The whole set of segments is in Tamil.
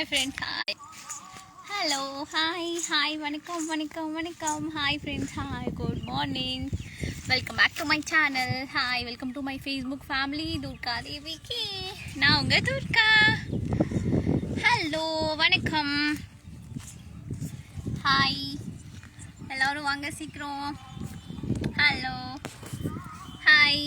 Hi friends hi hello hi hi வணக்கம் வணக்கம் வணக்கம் hi friends hi good morning welcome back to my channel hi welcome to my Facebook family Durga தேவிக்கு நான் உங்கள் துர்கா ஹலோ வணக்கம் ஹாய் எல்லோரும் வாங்க சீக்கிரம் hello hi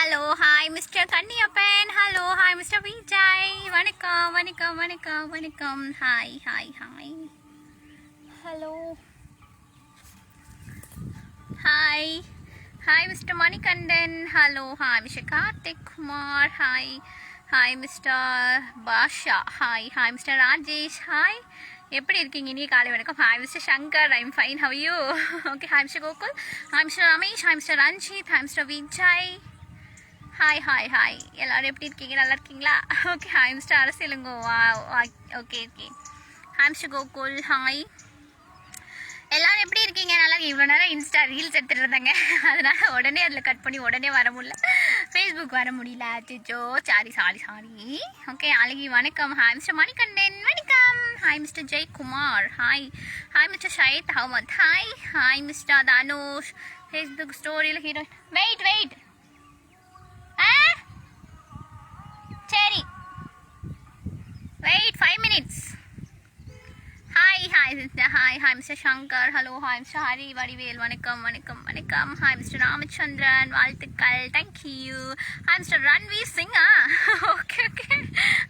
hello hi mister Kanniyappan hello hi mister Vijay வணக்கம் வணக்கம் வணக்கம் வணக்கம். Hi hi hi hello hi hi mister Manikandan hello hi mister Karthik Kumar hi hi mister Basha hi hi mister Rajesh hi எப்படி இருக்கீங்க? இனிய காலை வணக்கம். Hi mister Shankar I'm fine how you okay hi mister Gokul hi mister Ramesh hi mister Ranjith hi mister Vijay hi hi hi எல்லோரும் எப்படி இருக்கீங்க? நல்லா இருக்கீங்களா? Okay hi mister அரசியலுங்கோ. Okay okay hi mister Gokul. Hi எல்லாரும் எப்படி இருக்கீங்க? நல்லா இவ்வளோ நேரம் இன்ஸ்டா ரீல்ஸ் எடுத்துகிட்டு இருந்தாங்க. அதனால் உடனே அதில் கட் பண்ணி உடனே வர முடியல. ஃபேஸ்புக் வர முடியல. அச்சோ சாரி சாரி சாரி ஓகே அழகி வணக்கம். Hi mister Manikandan. வணக்கம். Hi mister Jaikumar hi hi mister Shahid Ahmed hi hi mister Dhanush. Facebook ஸ்டோரியில் ஹீரோ வெயிட் வெயிட் சரி. Wait five minutes hi hi hi hi mister Shankar hello hi mister Hari Vadivel வணக்கம் வணக்கம் வணக்கம் ஹாய் மிஸ்டர் ராமச்சந்திரன் வாழ்த்துக்கள். Thank you hi mister Ranveer Singha okay okay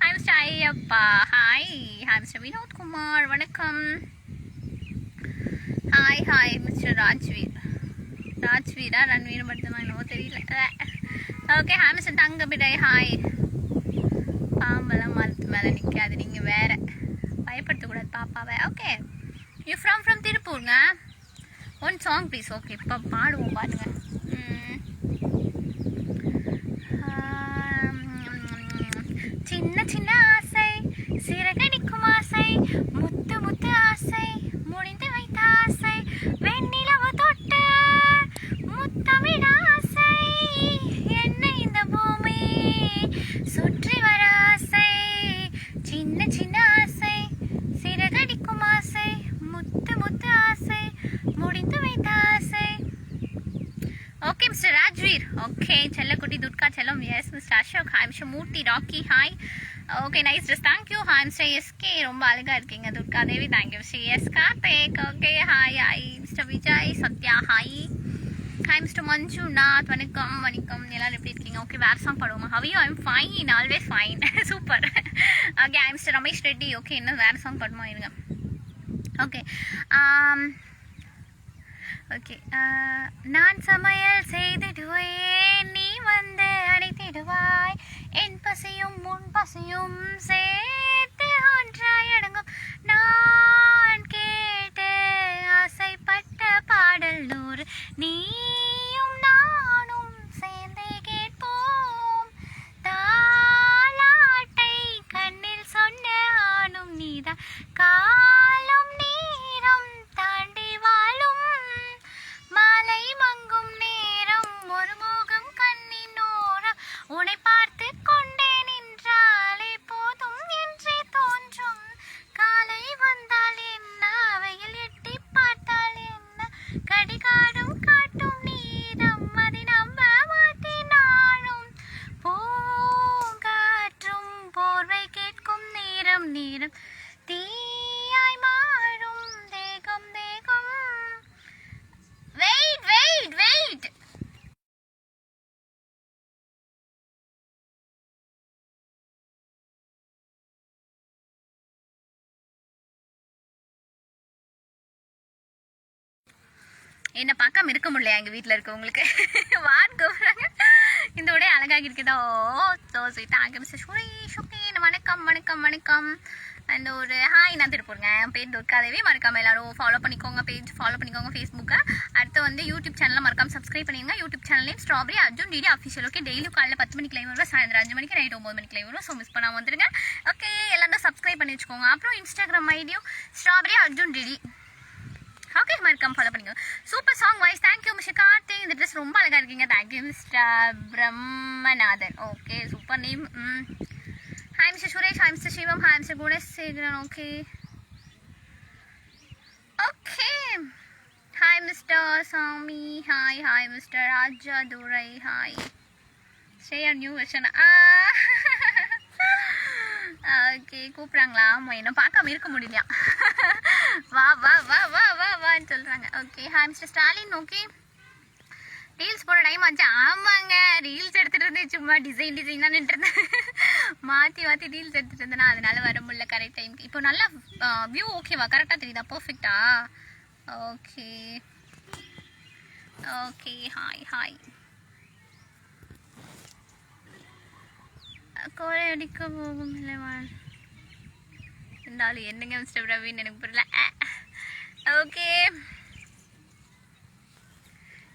hi mister Ayyappa hi hi mister Vinoth Kumar வணக்கம் hi hi mister Rajveer ராஜ்வீரா Ranveer மட்டும்தான் என்னவோ தெரியல. ஓகே ஹாமிசன் தங்க தங்கபிடை ஹாய் பாம்பெல்லாம் மரத்து மேலே நிற்காது நீங்கள் வேற. பயப்படுத்தக்கூடாது பாப்பாவை. ஓகே யூ ஃப்ரம் ஃப்ரம் திருப்பூருங்க? ஒன் சாங் ப்ளீஸ் ஓகே இப்போ பாடுவோம் பாருங்க சின்ன சின்ன ஆசை சிறகடிக்கும் ஆசை முத்து முத்து ஆசை முடிந்து வைத்த ஆசை வெண்ணிலவு தொட்டு முத்தமிட ஆசை என்ன இந்த பூமி சுற்றி வர ஆசை சின்ன சின்ன ஆசை சிறகடிக்கும் ஆசை முத்து முத்து ஆசை முடிந்து வைத்த ஆசை ஓகே மிஸ்டர் ராஜ்வீர் ஓகே செல்லக்குட்டி துர்கா செல்லம் yes mister Ashok hi mister Murthy Rocky hi okay nice dress thank you hi mister SK ரொம்ப அழகாக இருக்கீங்க Durga Devi. Thank you mister S Karthik okay hi hi mister Vijay Sathya hi hi mister Manjunath வணக்கம் வணக்கம். எல்லாரும் எப்படி இருக்கீங்க? ஓகே வேறு சாங் பாடுவோமா? How are you I'm fine always fine super okay hi mister Ramesh Reddy okay இன்னும் வேறு சாங் பாடுமா? இருங்க. ஓகே ஓகே uh, நான் சமையல் செய்திடுவேன். நீ வந்து அடைத்திடுவாய். என் பசியும் முன் பசியும் சேர்த்து ஒன்றாய் அடங்கும். நான் கே என்ன பார்க்காம இருக்க முடியல எங்கள் வீட்டில் இருக்கவங்களுக்கு? வான் கூப்பிட்றாங்க. இந்த உடைய அழகாக இருக்குதோ? ஸோ ஸ்வீட் ஆக மிஸ்டர் சுரேஷ் வணக்கம் வணக்கம் வணக்கம். அந்த ஒரு ஹாய் நான் திருப்பூருங்க. என் பேர் துர்காதேவி மறக்காம எல்லாரும் ஃபாலோ பண்ணிக்கோங்க பேஜ் ஃபாலோ பண்ணிக்கோங்க ஃபேஸ்புக்கை அடுத்து வந்து யூடியூப் சேனலில் மறக்காம சப்ஸ்கிரைப் பண்ணிடுங்க யூடியூப் சேனல்லையும் strawberry Arjun DD official okay டெய்லியும் காலையில் பத்து மணிக்கு லைவ் வரும் சாயந்தரம் அஞ்சு மணிக்கு நைட் ஒம்பது மணிக்கு லைவ் வரும் ஸோ மிஸ் பண்ணாமல் வந்துருங்க. ஓகே எல்லாரும் சப்ஸ்கிரைப் பண்ணி வச்சுக்கோங்க. அப்புறம் இன்ஸ்டாகிராம் ஐடியும் ஸ்ட்ராபெரி அர்ஜுன் டிடி. ஓகே மறக்காம ஃபாலோ பண்ணுங்க. Super song voice thank you mister Karthi இந்த ட்ரெஸ் ரொம்ப அழகா இருக்கீங்க. Thank you mister Brahmanathan okay super name hi mister Suresh hi mister Sivam hi mister Gunasekaran okay okay hi mister Sami hi hi mister Raja Durai hi Shreya new version okay கூப்பிட்றாங்களா? ஆமாம் என்ன பார்க்காம இருக்க முடியலையா? வா வா வா வா வா வான்னு சொல்கிறாங்க okay hi mister Stalin okay reels போட டைம் ஆச்சு. ஆமாங்க ரீல்ஸ் எடுத்துகிட்டு இருந்தேன். சும்மா டிசைன் டிசைன் தான் இருந்தேன். மாற்றி மாற்றி ரீல்ஸ் எடுத்துகிட்டு இருந்தேனா. அதனால வர முடியல கரெக்ட் டைம் இப்போ நல்லா வியூ ஓகேவா கரெக்டாக தெரியுதா? பர்ஃபெக்டா ஓகே ஓகே ஹாய் ஹாய் கோழை அடிக்க போகும் இல்லைவான் இருந்தாலும் என்னங்க மிஸ்டர் பிரவீன்? எனக்கு புரியல. ஓகே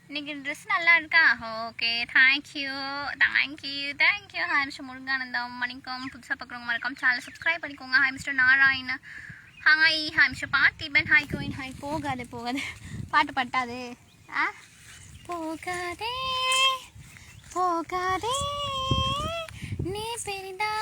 இன்னைக்கு ட்ரெஸ் நல்லா இருக்கா? Okay thank you thank you thank you hi mister Muruganandam Manickam புதுசாக பார்க்குறவங்க மறக்காம சேனல் சப்ஸ்கிரைப் பண்ணிக்கோங்க. Hi mister Narayan. Hi hi mister Parthiban hi going hi போகாது போகாது. பாட்டு பட்டாது. ஆ போகாதே போகாதே. நீ பெரிதா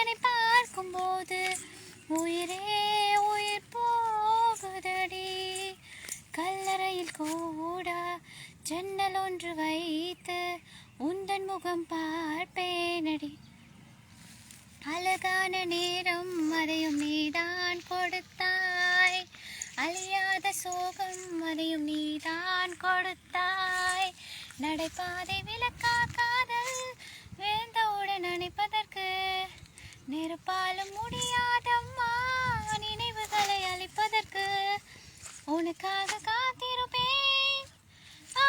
என்னை பார்க்கும்போது உயிரே உயிர் போகுதடி. கல்லறையில் கூட ஜன்னல் ஒன்று வைத்து உந்தன் முகம் பார்ப்பேனடி. அழகான நேரம் மறையும் நீதான் கொடுத்தாய். அழியாத சோகம் மறையும் நீதான் கொடுத்தாய். நடைபாதை விளக்கா காதல் வேந்தவுடன் நினைப்பதற்கு நெருப்பாலும் முடியாதம்மா நினைவுகளை அழிப்பதற்கு உனக்காக காத்திருப்பேன். ஆ,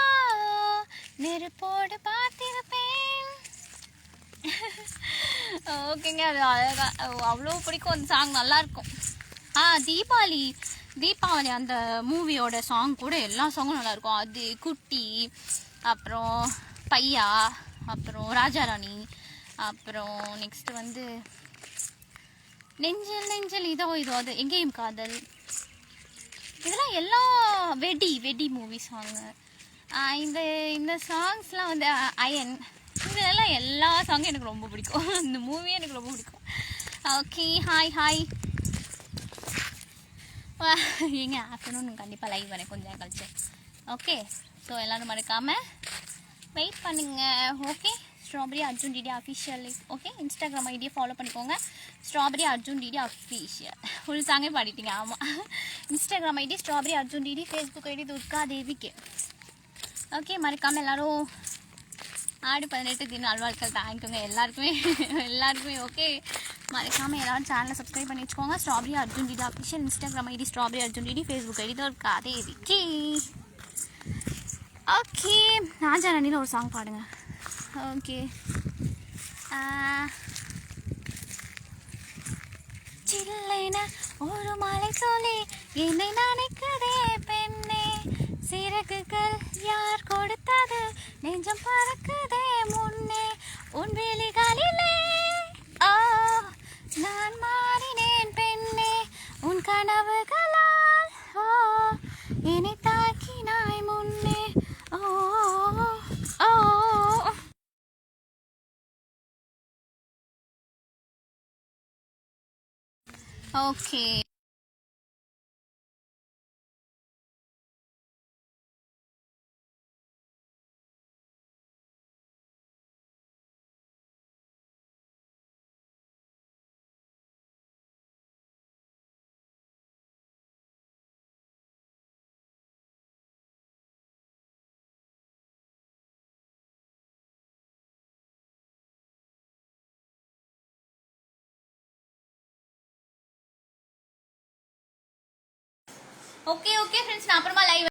நெருப்போடு பார்த்திருப்பேன். ஓகேங்க அது அழகா அவ்வளோ பிடிக்கும் அந்த சாங் நல்லா இருக்கும் ஆ தீபாவளி தீபாவளி அந்த மூவியோட சாங் கூட எல்லா சாங்கும் நல்லா இருக்கும் அது குட்டி அப்புறம் பையா அப்புறம் ராஜாராணி அப்புறம் நெக்ஸ்ட் வந்து நெஞ்சில் நெஞ்சில் இதோ இதோ அது எங்கேயும் காதல். இதெல்லாம் எல்லா வெடி வெடி மூவி சாங்கு இந்த இந்த சாங்ஸ்லாம் வந்து அயன். இதெல்லாம் எல்லா சாங்கும் எனக்கு ரொம்ப பிடிக்கும். இந்த மூவியே எனக்கு ரொம்ப பிடிக்கும். ஓகே ஹாய் ஹாய் எங்க? ஆஃப்டர்நூன் கண்டிப்பாக லைவ் வரேன். கொஞ்சம் நேரம் கழிச்சு. ஓகே ஸோ எல்லோரும் மறக்காமல் வெயிட் பண்ணுங்க. Okay strawberry Arjun DD official okay Instagram ஐடியை ஃபாலோ பண்ணிக்கோங்க strawberry Arjun DD official full சாங்கே பாடிட்டீங்க ஆமாம் Instagram ID strawberry Arjun DD Facebook ID Durga தேவிக்கு ஓகே மறக்காமல் எல்லோரும் ஆடு பதினெட்டு தின நல்வாழ்க்கை தேங்க்யூங்க எல்லாருக்குமே எல்லாருக்குமே ஓகே மறக்காமல் எல்லாரும் சேனலை சப்ஸ்கிரைப் பண்ணி வச்சுக்கோங்க strawberry Arjun DD official Instagram ID strawberry Arjun DD Facebook ID Durga தேவிக்கு ஓகே ராஜாராணியில் ஒரு சாங் பாடுங்க Oh, ஓகே uh, சில்லைன ஒரு மாலை சொல்லி என்னை நினைக்கதே பெண்ணே. சிறகுகள் யார் கொடுத்தது? நெஞ்சம் பறக்குதே முன்னே. உன் விழிகளிலே. ஓ நான் மாறினேன் பெண்ணே. உன் கனவு ஓகே ஓகே ஓகே ஃப்ரெண்ட்ஸ் நான் அப்புறமா லைவ்